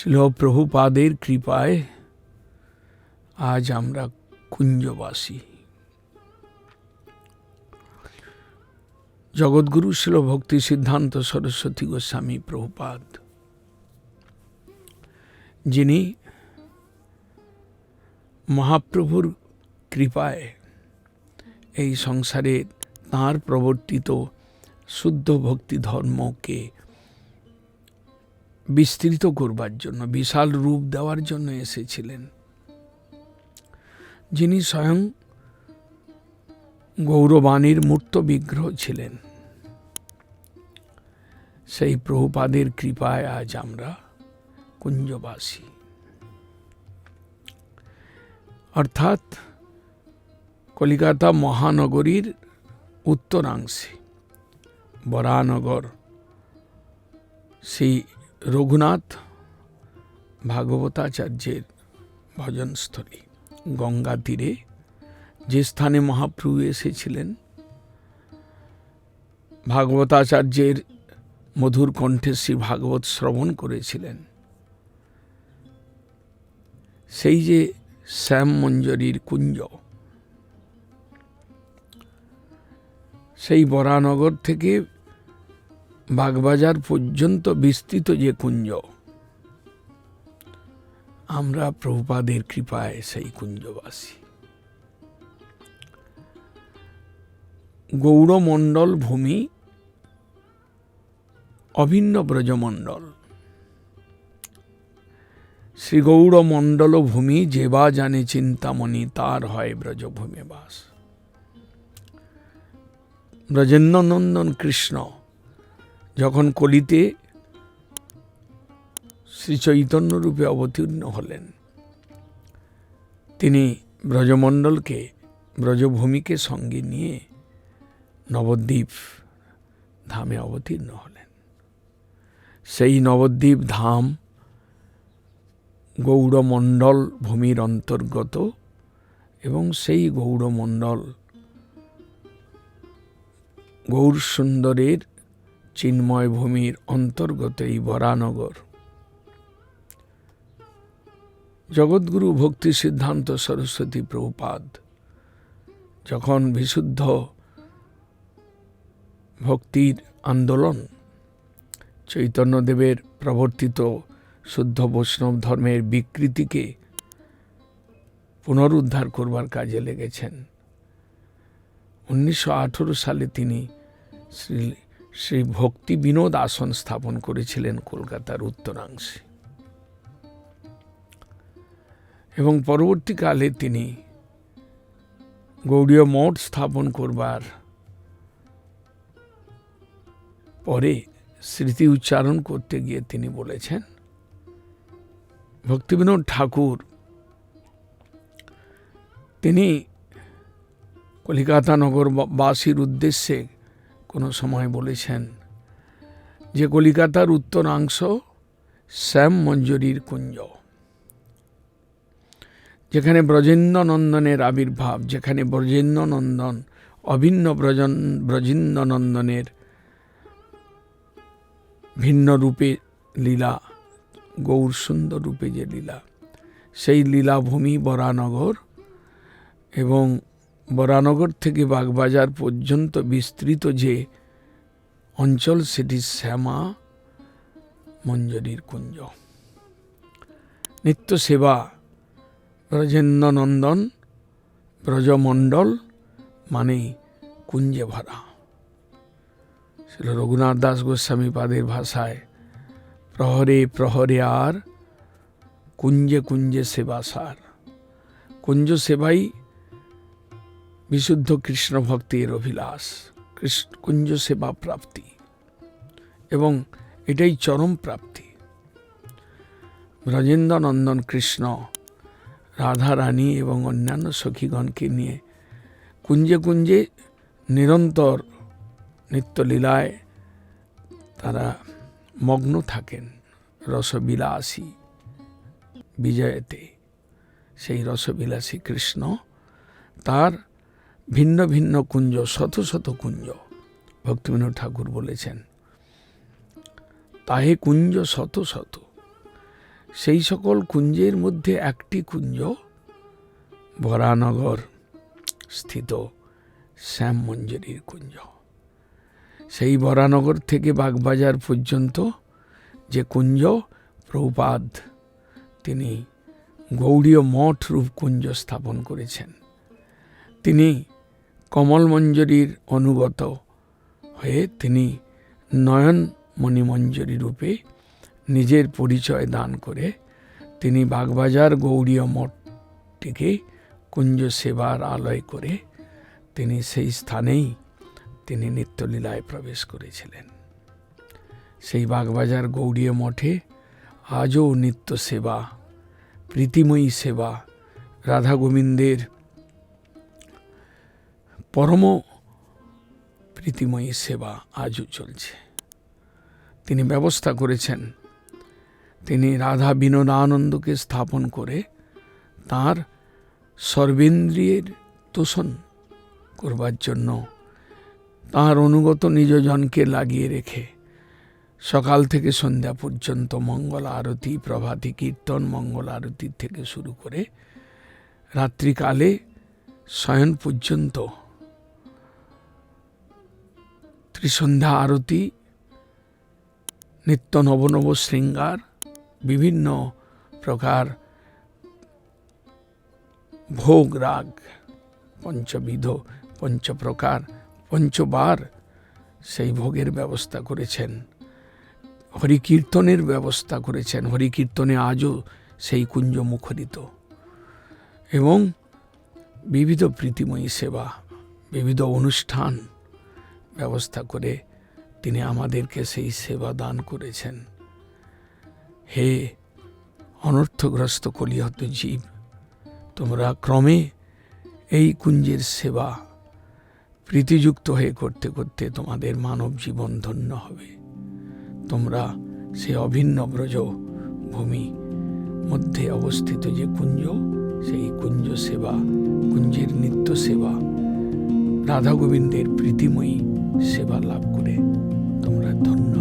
শিল প্রভুপাদের কৃপায় আজ আমরা কুঞ্জবাসী। জগৎগুরু শিল ভক্তি সিদ্ধান্ত সরস্বতী গোস্বামী প্রভুপাদ, যিনি মহাপ্রভুর কৃপায় এই সংসারে তাঁর প্রবর্তিত শুদ্ধ ভক্তি ধর্মকে বিস্তৃত করবার জন্য, বিশাল রূপ দেওয়ার জন্য এসেছিলেন। যিনি স্বয়ং গৌরবাণীর মূর্ত বিগ্রহ ছিলেন। সেই প্রভুপাদের কৃপায় আজ আমরা কুঞ্জবাসী। অর্থাৎ কলিকাতা মহানগরীর উত্তরাংশে, বরানগর, সেই রঘুনাথ ভাগবতাচার্যের ভজনস্থলী। গঙ্গা তীরে যে স্থানে মহাপ্রভু এসেছিলেন, ভাগবতাচার্যের মধুর কণ্ঠে শ্রী ভাগবত শ্রবণ করেছিলেন। সেই যে শ্যাম মঞ্জরির কুঞ্জ, সেই বরানগর থেকে বাগবাজার পর্যন্ত বিস্তৃত যে কুঞ্জ, আমরা প্রভুপাদের কৃপায় সেই কুঞ্জবাসী। গৌরমণ্ডল ভূমি, অভিন্ন ব্রজমণ্ডল। শ্রী গৌরমণ্ডল ভূমি, যে বা জানে চিন্তামণি, তার হয় ব্রজভূমে বাস ব্রজেন্দ্রনন্দন কৃষ্ণ যখন কলিতে শ্রী চৈতন্য রূপে অবতীর্ণ হলেন, তিনি ব্রজমণ্ডলকে, ব্রজভূমিকে সঙ্গে নিয়ে নবদ্বীপ ধামে অবতীর্ণ হলেন। সেই নবদ্বীপ ধাম গৌড়মণ্ডল ভূমির অন্তর্গত এবং সেই গৌড়মণ্ডল গৌর সুন্দরের চিন্ময় ভূমির অন্তর্গত এই বরানগর। জগৎগুরু ভক্তি সিদ্ধান্ত সরস্বতী প্রভুপাদ। যখন বিশুদ্ধ ভক্তির আন্দোলন, চৈতন্যদেবের প্রবর্তিত শুদ্ধ বৈষ্ণব ধর্মের বিকৃতিকে পুনরুদ্ধার করবার কাজে লেগেছেন। উনিশশো আঠারো সালে তিনি শ্রী শ্রী ভক্তি বিনোদ আসন স্থাপন করেছিলেন কলকাতার উত্তরাংশে। এবং পরবর্তীকালে তিনি গৌড়ীয় মঠ স্থাপন করবার পরে স্মৃতি উচ্চারণ করতে গিয়ে তিনি বলেছেন ভক্তিবিনোদ ঠাকুর, তিনি কলিকাতা নগরবাসীর উদ্দেশ্যে কোনো সময় বলেছেন, যে কলিকাতার উত্তরাংশ শ্যাম মঞ্জুরির কুঞ্জ, যেখানে ব্রজেন্দ্রনন্দনের আবির্ভাব, যেখানে ব্রজেন্দ্র নন্দন অভিন্ন ব্রজন ব্রজেন্দ্র নন্দনের ভিন্ন রূপে লীলা, গৌর সুন্দর রূপে যে লীলা, সেই লীলাভূমি বরানগর এবং বরানগর থেকে বাগবাজার পর্যন্ত বিস্তৃত যে অঞ্চল, সেটি শ্যামা মঞ্জরির কুঞ্জ। নিত্য সেবা ব্রজেন্দ্র নন্দন ব্রজমণ্ডল মানেই কুঞ্জে ভরা। ছিল রঘুনাথ দাস গোস্বামী পাদের ভাষায়, প্রহরে প্রহরে আর, কুঞ্জে কুঞ্জে সেবা সার। কুঞ্জ সেবাই বিশুদ্ধ কৃষ্ণ ভক্তির অভিলাষ কুঞ্জ সেবা প্রাপ্তি এবং এটাই চরম প্রাপ্তি। ব্রজেন্দ্র নন্দন কৃষ্ণ রাধা রানী এবং অন্যান্য সখীগণকে নিয়ে কুঞ্জে কুঞ্জে নিরন্তর নিত্যলীলায় তারা মগ্ন থাকেন রসবিলাসী বিজয়তে। সেই রসবিলাসী কৃষ্ণ তার ভিন্ন ভিন্ন কুঞ্জ, শত শত কুঞ্জ ভক্তিবিনোদ ঠাকুর বলেছেন। তাহে কুঞ্জ শত শত। সেই সকল কুঞ্জের মধ্যে একটি কুঞ্জ বরানগর স্থিত শ্যাম মঞ্জুরির কুঞ্জ। সেই বরানগর থেকে বাগবাজার পর্যন্ত যে কুঞ্জ, প্রভুপাদ, তিনি গৌড়ীয় মঠ রূপ কুঞ্জ স্থাপন করেছেন। তিনি কমল মঞ্জরির অনুগত হয়ে তিনি নয়ন মণিমঞ্জরি রূপে নিজের পরিচয় দান করে তিনি বাগবাজার গৌড়ীয় মঠটিকে কুঞ্জ সেবার আলয় করে তিনি সেই স্থানেই তিনি নিত্যলীলায় প্রবেশ করেছিলেন। সেই বাগবাজার গৌড়ীয় মঠে আজও নিত্য সেবা প্রীতিময়ী সেবা, রাধা গোবিন্দের পরম প্রীতিময়ী সেবা আজও চলছে। তিনি ব্যবস্থা করেছেন। তিনি রাধা বিনোদানন্দকে স্থাপন করে তার সর্বেন্দ্রিয়ের তোষণ করবার জন্য তার অনুগত নিজজনকে লাগিয়ে রেখে সকাল থেকে সন্ধ্যা পর্যন্ত মঙ্গল আরতি, প্রভাতী কীর্তন, মঙ্গল আরতি থেকে শুরু করে রাত্রিকালে শয়ন পর্যন্ত ত্রিসন্ধ্যা আরতি, নিত্য নব নব শৃঙ্গার, বিভিন্ন প্রকার ভোগ রাগ, পঞ্চবিধ, পঞ্চপ্রকার, পঞ্চবার সেই ভোগের ব্যবস্থা করেছেন। হরিকীর্তনের ব্যবস্থা করেছেন। হরিকীর্তনে আজও সেই কুঞ্জ মুখরিত। এবং বিবিধ প্রীতিময়ী সেবা, বিবিধ অনুষ্ঠান ব্যবস্থা করে তিনি আমাদেরকে সেই সেবা দান করেছেন। হে অনর্থগ্রস্ত কলিহত জীব, তোমরা ক্রমে এই কুঞ্জের সেবা প্রীতিযুক্ত হয়ে করতে করতে তোমাদের মানব জীবন ধন্য হবে। তোমরা সে অভিন্ন ব্রজ ভূমি মধ্যে অবস্থিত যে কুঞ্জ, সেই কুঞ্জ সেবা, কুঞ্জের নিত্য সেবা রাধা গোবিন্দের প্রীতিময়ী সেবা লাভ করে তোমরা ধন্য